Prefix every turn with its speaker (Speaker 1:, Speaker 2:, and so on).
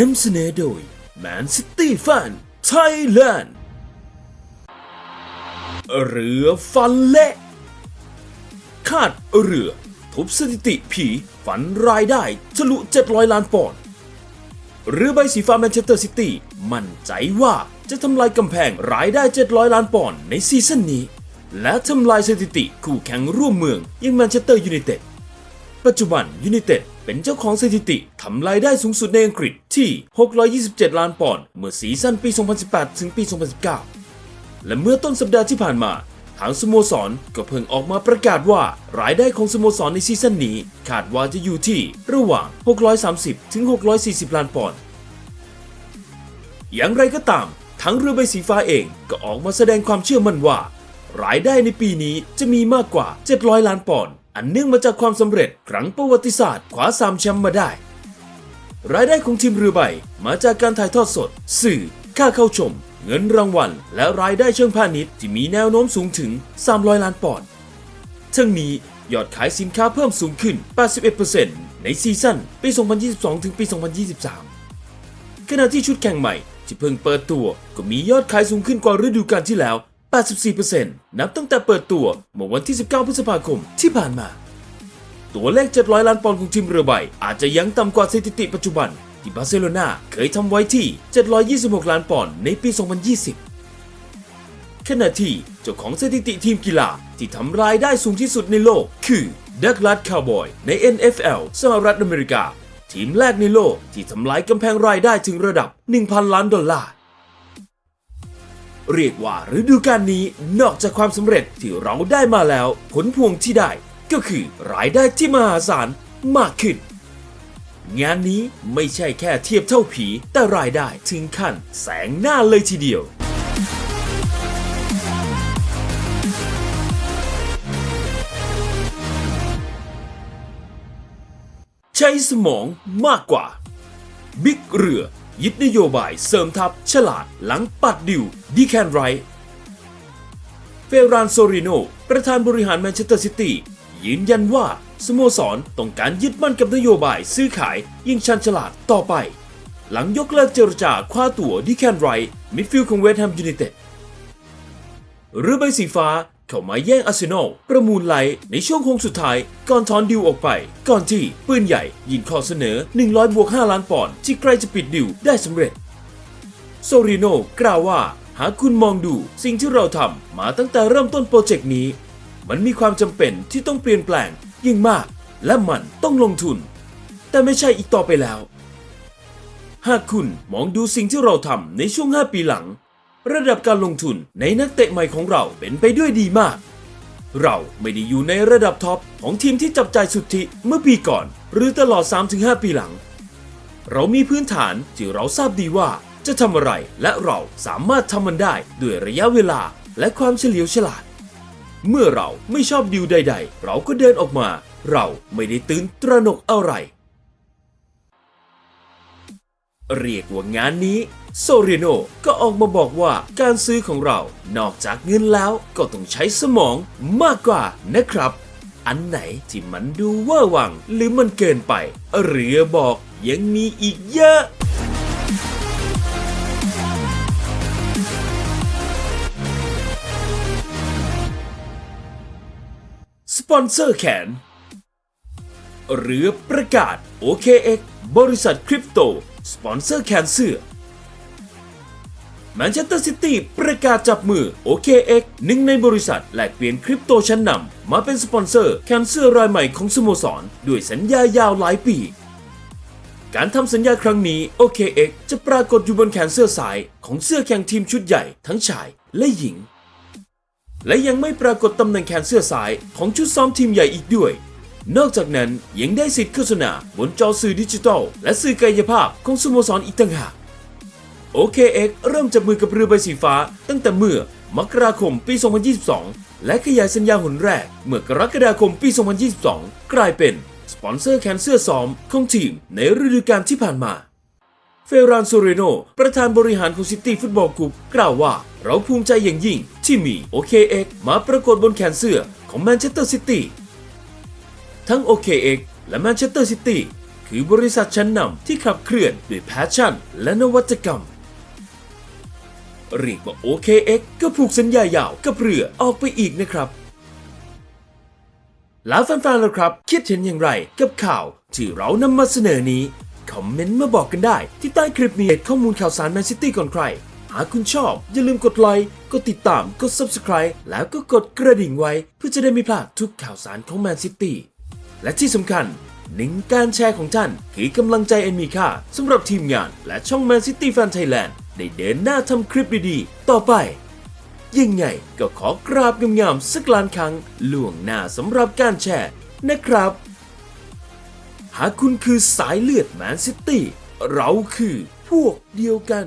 Speaker 1: นำเสนอโดย Man City Fan Thailand เรือฟันเละคาดเรือ ทุบสถิติผีฝันรายได้ทะลุ 700 ล้านปอนด์เรือใบสีฟ้าแมนเชสเตอร์ซิตี้มั่นใจว่าจะทำลายกำแพงรายได้ 700 ล้านปอนด์ในซีซั่นนี้ และทำลายสถิติคู่แข่งร่วมเมืองอยังแมนเชสเตอร์ยูไนเต็ดปัจจุบันยูไนเต็ด เป็นเจ้าของสถิติทำรายได้สูงสุดในอังกฤษที่ 627 ล้านปอนด์เมื่อซีซั่นปี 2018 ถึงปี 2019 และเมื่อต้นสัปดาห์ที่ผ่านมา ทางสโมสรก็เพิ่งออกมาประกาศว่ารายได้ของสโมสรในซีซั่นนี้คาดว่าจะอยู่ที่ระหว่าง 630 ถึง 640 ล้านปอนด์อย่างไรก็ตาม ทั้งเรือใบสีฟ้าเองก็ออกมาแสดงความเชื่อมั่นว่า รายได้ในปีนี้จะมีมากกว่า 700 ล้านปอนด์ อันเนื่องมาจากความสำเร็จครั้งประวัติศาสตร์คว้าสามแชมป์มาได้ รายได้ของทีมเรือใบมาจากการถ่ายทอดสด สื่อ ค่าเข้าชม เงินรางวัล และรายได้เชิงพาณิชย์ที่มีแนวโน้มสูงถึง 300 ล้านปอนด์ทั้งนี้ยอดขายสินค้าเพิ่มสูงขึ้น 81%ในซีซั่นปี 2022 ถึงปี 2023 ขณะที่ชุดแข่งใหม่ที่เพิ่งเปิดตัวก็มียอดขายสูงขึ้นกว่าฤดูกาลที่แล้ว 84%นับตั้งแต่เปิดตัวเมื่อวันที่ 19 พฤษภาคมที่ผ่านมา ตัวเลข 700 ล้านปอนด์ของทีมเรือใบ อาจจะยังต่ำกว่าสถิติปัจจุบัน ที่บาร์เซโลนาเคยทำไว้ที่ 726 ล้านปอนด์ในปี 2020 ขณะที่เจ้าของสถิติทีมกีฬาที่ทำรายได้สูงที่สุดในโลก คือดักลาดคาวบอยใน NFL สหรัฐอเมริกา ทีมแรกในโลกที่ทำลายกำแพงรายได้ถึงระดับ 1,000 ล้านดอลลาร์ เรียกว่าฤดูกาลนี้นอกจากความสำเร็จที่เราได้มาแล้ว ผลพวงที่ได้ก็คือรายได้ที่มหาศาลมากขึ้น งานนี้ไม่ใช่แค่เทียบเท่าผี แต่รายได้ถึงขั้นแสงหน้าเลยทีเดียวใช้สมองมากกว่า บิ๊กเรือ ยึดนโยบายเสริมทัพ ฉลาดหลังปัดดิวดีแคนไรท์เฟรานโซริโน ประธานบริหารแมนเชสเตอร์ซิตี้ยืนยันว่าสโมสรต้องการยึดมั่นกับนโยบายซื้อขายยิ่งชันฉลาดต่อไป หลังยกเลิกเจรจาคว้าตั๋วดีแคนไรท์มิดฟิลด์ของเวสต์แฮมยูไนเต็ดเรือใบสีฟ้า เข้ามาแย่งอาร์เซนอลประมูลไลท์ในช่วงโค้งสุดท้าย ก่อนถอนดิวออกไป ก่อนที่ปืนใหญ่ยินข้อเสนอ 100บวก5ล้านปอนด์ที่ใกล้จะปิดดิวได้สำเร็จ โซริโนกล่าวว่า หากคุณมองดูสิ่งที่เราทำมาตั้งแต่เริ่มต้นโปรเจกต์นี้ มันมีความจำเป็นที่ต้องเปลี่ยนแปลงยิ่งมาก และมันต้องลงทุน แต่ไม่ใช่อีกต่อไปแล้ว หากคุณมองดูสิ่งที่เราทำในช่วง 5 ปีหลัง ระดับการลงทุนในนักเตะใหม่ของเราเป็นไปด้วยดีมาก เราไม่ได้อยู่ในระดับท็อปของทีมที่จับใจายสุทธิเมื่อปีก่อน หรือตลอด 3-5 ปีหลัง เรามีพื้นฐานที่เราทราบดีว่าจะทำอะไรและเราสามารถทำมันได้ด้วยระยะเวลาและความเฉลียวฉลาด เมื่อเราไม่ชอบดิวใด ๆ เราก็เดินออกมา เราไม่ได้ตื่นตระหนกอะไร เรียกว่างานนี้โซเรโนก็ออกมาบอกว่าการซื้อของเรานอกจากเงินแล้วก็ต้องใช้สมองมากกว่านะครับ อันไหนที่มันดูเว่าวังหรือมันเกินไป เรือบอกยังมีอีกเยอะสปอนเซอร์แขน เรือประกาศ OKX บริษัทคริปโต สปอนเซอร์แคนเสื้อแมนเชสเตอร์ซิตี้ประกาศจับมือ OKX หนึ่งในบริษัทแลกเปลี่ยนคริปโตชั้นนำมาเป็นสปอนเซอร์แคนเสื้อรายใหม่ของสโมสร ด้วยสัญญายาวหลายปี การทำสัญญาครั้งนี้ OKX จะปรากฏอยู่บนแขนเสื้อซ้ายของเสื้อแข่งทีมชุดใหญ่ทั้งชายและหญิง และยังไม่ปรากฏตำแหน่งแขนเสื้อซ้ายของชุดซ้อมทีมใหญ่อีกด้วย นอกจากนั้นยังได้สิทธิ์โฆษณาบนจอสื่อดิจิทัล และสื่อกายภาพของสโมสรอีกต่างหาก OKX เริ่มจับมือกับเรือใบสีฟ้า ตั้งแต่เมื่อมกราคมปี 2022 และขยายสัญญาหนแรก เมื่อกรกฎาคมปี 2022 กลายเป็นสปอนเซอร์แขนเสื้อซ้อมของทีมในฤดูกาลที่ผ่านมา เฟรานโซเรโน ประธานบริหารของซิตี้ฟุตบอลกรุ๊ปกล่าวว่า เราภูมิใจอย่างยิ่งที่มี OKX มาปรากฏบนแขนเสื้อของแมนเชสเตอร์ซิตี้ ทั้ง OKX และแมนเชสเตอร์ซิตี้คือบริษัทชั้นนำที่ขับเคลื่อนด้วยแพชชั่น และนวัตกรรม เรียกว่า OKX ก็ผูกสัญญายาวกับเรือออกไปอีกนะครับ แล้วแฟนๆล่ะครับ คิดเห็นอย่างไรกับข่าวที่เรานำมาเสนอนี้ คอมเมนต์มาบอกกันได้ ที่ใต้คลิปนี้ข้อมูลข่าวสารแมนซิตี้ก่อนใคร หากคุณชอบ อย่าลืมกดไลค์กดติดตามกด Subscribe แล้วก็กดกระดิ่งไว้ เพื่อจะได้ไม่พลาดทุกข่าวสารของแมนซิตี้ และที่สำคัญหนึ่งการแชร์ของท่านคือกำลังใจอันมีค่าสำหรับทีมงานและช่องแมนซิตี้แฟนไทยแลนด์ได้เดินหน้าทำคลิปดีๆ ต่อไป ยังไงก็ขอกราบงามๆสักล้านครั้งล่วงหน้าสำหรับการแชร์นะครับ หากคุณคือสายเลือดแมนซิตี้เราคือพวกเดียวกัน